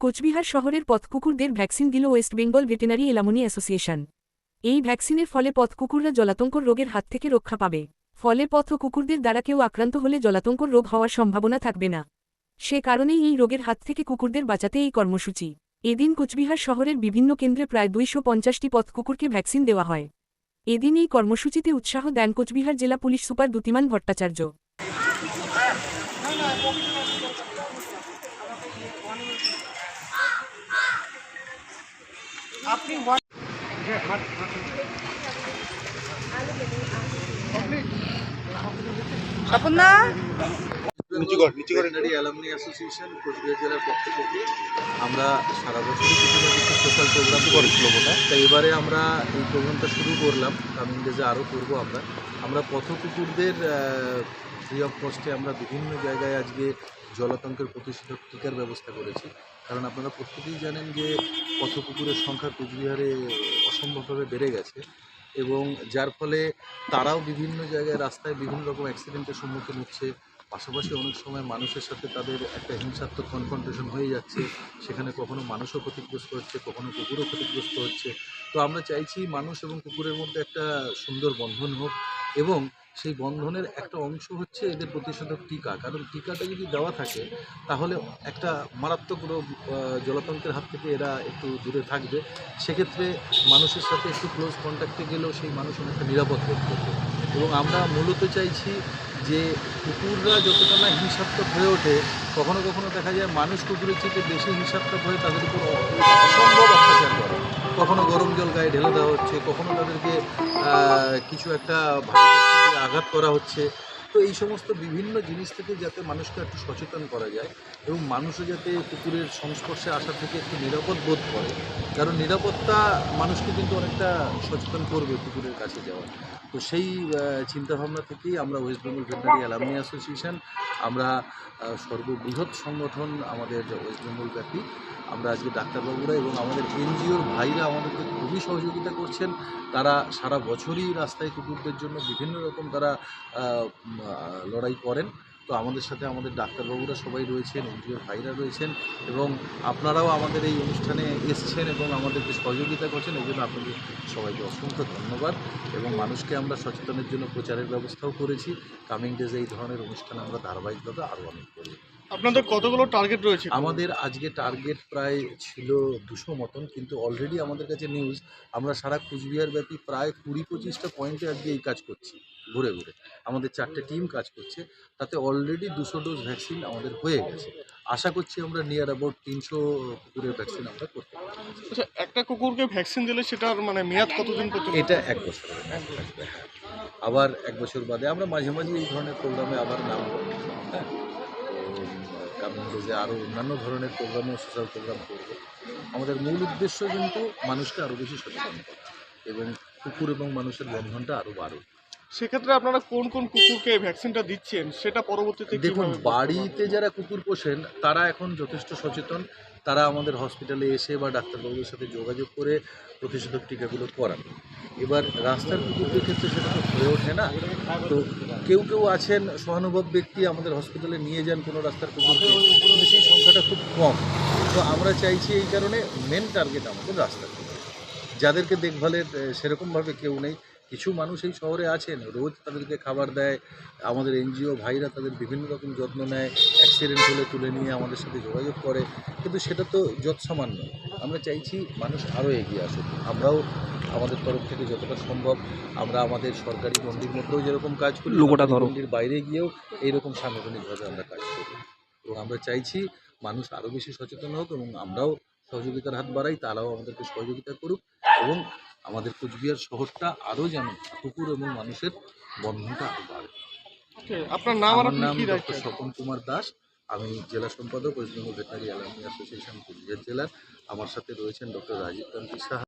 কোচবিহার শহরের পথকুকুরদের ভ্যাকসিন দিল west Bengal veterinary alumni association. এই ভ্যাকসিনের ফলে পথকুকুররা জলাতঙ্কর রোগের হাত থেকে রক্ষা পাবে। ফলে পথ কুকুরদের দ্বারা কেউ আক্রান্ত হলে জলাতঙ্কর রোগ হওয়ার সম্ভাবনা থাকবে না। সে কারণেই এই রোগের হাত থেকে কুকুরদের বাঁচাতে এই কর্মসূচি। এদিন কোচবিহার শহরের বিভিন্ন কেন্দ্রে প্রায় দুইশো পঞ্চাশটি পথকুকুরকে ভ্যাকসিন দেওয়া হয়। এদিন এই কর্মসূচিতে উৎসাহ দেন কোচবিহার জেলা পুলিশ সুপার দ্যুতিমান ভট্টাচার্য। স্বপনদা নিচু অ্যালামনি অ্যাসোসিয়েশন কোচবিহার জেলার পক্ষ থেকে আমরা সারা বছরই কিছু না কিছু প্রোগ্রাম এবারে আমরা এই প্রোগ্রামটা শুরু করলাম। কামিং ডেজে আরও করব আমরা। আমরা পথ কুকুরদের ফ্রি অফ কস্টে আমরা বিভিন্ন জায়গায় আজকে জলাতঙ্কের প্রতিষেধক টিকার ব্যবস্থা করেছি। কারণ আপনারা প্রত্যেকেই জানেন যে কত কুকুরের সংখ্যা কুচবিহারে অসম্ভবভাবে বেড়ে গেছে এবং যার ফলে তারাও বিভিন্ন জায়গায় রাস্তায় বিভিন্ন রকম অ্যাক্সিডেন্টের সম্মুখীন হচ্ছে। পাশাপাশি অনেক সময় মানুষের সাথে তাদের একটা হিংসাত্মক কনফ্রন্টেশন হয়ে যাচ্ছে, সেখানে কখনো মানুষও ক্ষতিগ্রস্ত হচ্ছে, কখনো কুকুরও ক্ষতিগ্রস্ত হচ্ছে। তো আমরা চাইছি মানুষ এবং কুকুরের মধ্যে একটা সুন্দর বন্ধন হোক এবং সেই বন্ধনের একটা অংশ হচ্ছে এদের প্রতিষেধক টিকা। কারণ টিকাটা যদি দেওয়া থাকে, তাহলে একটা মারাত্মক রোগ জলাতঙ্কের হাত থেকে এরা একটু দূরে থাকবে। সেক্ষেত্রে মানুষের সাথে একটু ক্লোজ কন্ট্যাক্টে গেলেও সেই মানুষ অনেকটা নিরাপদ বোধ করবে। এবং আমরা মূলত চাইছি যে কুকুররা যতটা না হিংসাত্মক হয়ে ওঠে, কখনো কখনো দেখা যায় মানুষ কুকুরের চেয়ে বেশি হিংসাত্মক হয়ে তাদের উপর অসম্ভব অত্যাচার করে। কখনো গরম জল গায়ে ঢেলে দেওয়া হচ্ছে, কখনো তাদেরকে কিছু একটা আঘাত করা হচ্ছে। তো এই সমস্ত বিভিন্ন জিনিস থেকে যাতে মানুষকে একটু সচেতন করা যায় এবং মানুষও যাতে কুকুরের সংস্পর্শে আসা থেকে একটু নিরাপদ বোধ করে। কারণ নিরাপত্তা মানুষকে কিন্তু অনেকটা সচেতন করবে কুকুরের কাছে যাওয়া। তো সেই চিন্তাভাবনা থেকেই আমরা west Bengal veterinary alumni association আমরা সর্ববৃহৎ সংগঠন আমাদের ওয়েস্ট বেঙ্গল ব্যাপী। আমরা আজকে ডাক্তারবাবুরা এবং আমাদের এনজিওর ভাইরা আমাদেরকে খুবই সহযোগিতা করছেন। তারা সারা বছরই রাস্তায় কুকুরদের জন্য বিভিন্ন রকম তারা লড়াই করেন। তো আমাদের সাথে আমাদের ডাক্তারবাবুরা সবাই রয়েছেন, এনজিওর ভাইরা রয়েছেন এবং আপনারাও আমাদের এই অনুষ্ঠানে এসছেন এবং আমাদেরকে সহযোগিতা করছেন। এই জন্য আপনাদের সবাইকে অসংখ্য ধন্যবাদ এবং মানুষকে আমরা সচেতনের জন্য প্রচারের ব্যবস্থাও করেছি। কামিং ডেজে এই ধরনের অনুষ্ঠান আমরা ধারাবাহিকভাবে আরও অনেক করি। আপনাদের কতগুলো টার্গেট রয়েছে আমাদের আজকে টার্গেট প্রায় ছিল দুশো মতন কিন্তু অলরেডি আমাদের কাছে নিউজ আমরা সারা কুচবিহার ব্যাপী প্রায় কুড়ি পঁচিশটা পয়েন্টে আজকে এই কাজ করছি ঘুরে ঘুরে। আমাদের চারটে টিম কাজ করছে তাতে অলরেডি দুশো ডোজ ভ্যাকসিন আমাদের হয়ে গেছে। আশা করছি আমরা নিয়ার অ্যাবাউট তিনশো কুকুরের ভ্যাকসিন আমরা করতে আচ্ছা একটা কুকুরকে ভ্যাকসিন দিলে সেটার মানে মেয়াদ কতদিন পর্যন্ত? এটা এক বছর আবার এক বছর বাদে আমরা মাঝে মাঝে এই ধরনের প্রোগ্রামে আবার নাম হ্যাঁ। কামিং যে আরও অন্যান্য ধরনের প্রোগ্রামও সোশ্যাল প্রোগ্রাম করব। আমাদের মূল উদ্দেশ্য কিন্তু মানুষকে আরও বেশি সচেতন করা এবং কুকুর এবং মানুষের বন্ধনটা আরও বাড়ুক। সেক্ষেত্রে আপনারা কোন কোন কুকুরকে ভ্যাকসিনটা দিচ্ছেন? সেটা পরবর্তীতে দেখুন বাড়িতে যারা কুকুর পোষেন তারা এখন যথেষ্ট সচেতন। তারা আমাদের হসপিটালে এসে বা ডাক্তারবাবুর সাথে যোগাযোগ করে প্রতিষেধক টিকাগুলো করান। এবার রাস্তার কুকুরদের ক্ষেত্রে সেটা তো হয়ে ওঠে না। তো কেউ কেউ আছেন সহানুভব ব্যক্তি আমাদের হসপিটালে নিয়ে যান কোনো রাস্তার কুকুরকে কিন্তু সেই সংখ্যাটা খুব কম। তো আমরা চাইছি এই কারণে মেন টার্গেট আমাদের রাস্তার কুকুর। যাদেরকে দেখভালের সেরকমভাবে কেউ নেই। কিছু মানুষ এই শহরে আছেন রোজ তাদেরকে খাবার দেয় আমাদের এনজিও ভাইরা তাদের বিভিন্ন রকম যত্ন নেয় অ্যাক্সিডেন্ট হলে তুলে নিয়ে আমাদের সাথে যোগাযোগ করে কিন্তু সেটা তো যৎসামান্য। আমরা চাইছি মানুষ আরও এগিয়ে আসুক। আমরাও আমাদের তরফ থেকে যতটা সম্ভব আমরা আমাদের সরকারি মন্দির মধ্যেও যেরকম কাজ করি সরকারি মন্দির বাইরে গিয়েও এইরকম সাংগঠনিকভাবে আমরা কাজ করি। এবং আমরা চাইছি মানুষ আরও বেশি সচেতন হোক এবং আমরাও সহযোগিতার হাত বাড়াই তারাও আমাদেরকে সহযোগিতা করুক এবং আমাদের কুচবিহার শহরটা আরও যেন কুকুর এবং মানুষের বন্ধনটা আরও বাড়ে। আপনার নাম আমার নাম ডক্টর স্বপন কুমার দাস। আমি জেলা সম্পাদক west Bengal veterinary alumni association Coochbehar জেলার। আমার সাথে রয়েছেন ডক্টর রাজীব কান্তি সাহা।